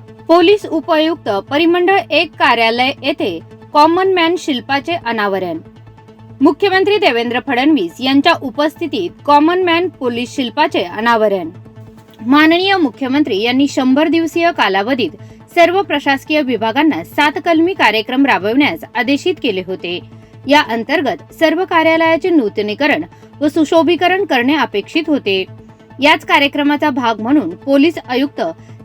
Police उपायुक्त परिमंडळ एक कार्यालय येथे कॉमन मॅन शिल्पाचे अनावरण. मुख्यमंत्री देवेंद्र फडणवीस यांच्या उपस्थितीत कॉमन मॅन पोलीस शिल्पाचे अनावरण. माननीय मुख्यमंत्री यांनी शंभर दिवसीय कालावधीत सर्व प्रशासकीय विभागांना सात कलमी कार्यक्रम राबविण्यास आदेशित केले होते. या अंतर्गत सर्व कार्यालयाचे नूतनीकरण व सुशोभीकरण करणे अपेक्षित होते. याच कार्यक्रमाचा भाग म्हणून पोलीस आयुक्त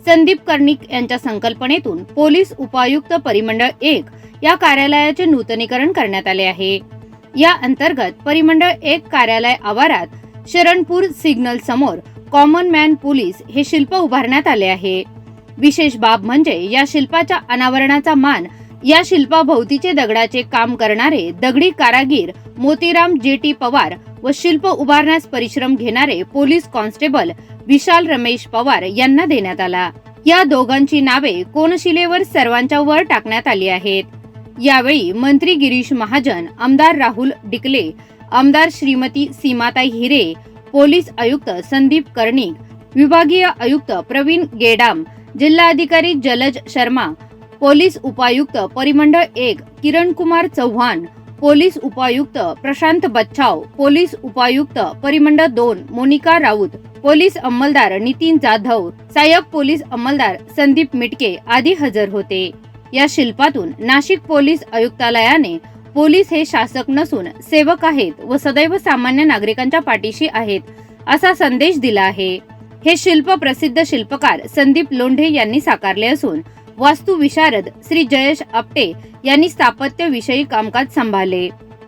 संदीप कर्णिक यांच्या संकल्पनेतून पोलीस उपायुक्त परिमंडळ एक या कार्यालयाचे नूतनीकरण करण्यात आले आहे. या अंतर्गत परिमंडळ एक कार्यालय आवारात शरणपूर सिग्नल समोर कॉमन मॅन पोलीस हे शिल्प उभारण्यात आले आहे. विशेष बाब म्हणजे या शिल्पाच्या अनावरणाचा मान या शिल्पाभोवतीचे दगडाचे काम करणारे दगडी कारागीर मोतीराम जे टी पवार व शिल्प उभारण्यास परिश्रम घेणारे पोलीस कॉन्स्टेबल विशाल रमेश पवार यांना देण्यात आला. या दोघांची नावे कोनशिलेवर सर्वांच्या वर टाकण्यात आली आहेत. यावेळी मंत्री गिरीश महाजन आमदार राहुल डिकले आमदार श्रीमती सीमाताई हिरे पोलीस आयुक्त संदीप कर्णिक विभागीय आयुक्त प्रवीण गेडाम जिल्हाधिकारी जलज शर्मा पोलीस उपायुक्त परिमंडळ एक किरण कुमार चव्हाण पोलीस उपायुक्त प्रशांत बच्छाव पोलीस उपायुक्त परिमंडळ दोन मोनिका राऊत पोलीस अंमलदार नितीन जाधव सहाय्यक पोलीस अंमलदार संदीप मिटके आदी हजर होते. या शिल्पातून नाशिक पोलीस आयुक्तालयाने पोलीस हे शासक नसून सेवक आहेत व सदैव सामान्य नागरिकांच्या पाठीशी आहेत असा संदेश दिला आहे. हे शिल्प प्रसिद्ध शिल्पकार संदीप लोंढे यांनी साकारले असून वास्तुविशारद श्री जयेश आपटे यांनी स्थापत्य विषयी कामकाज सांभाळले.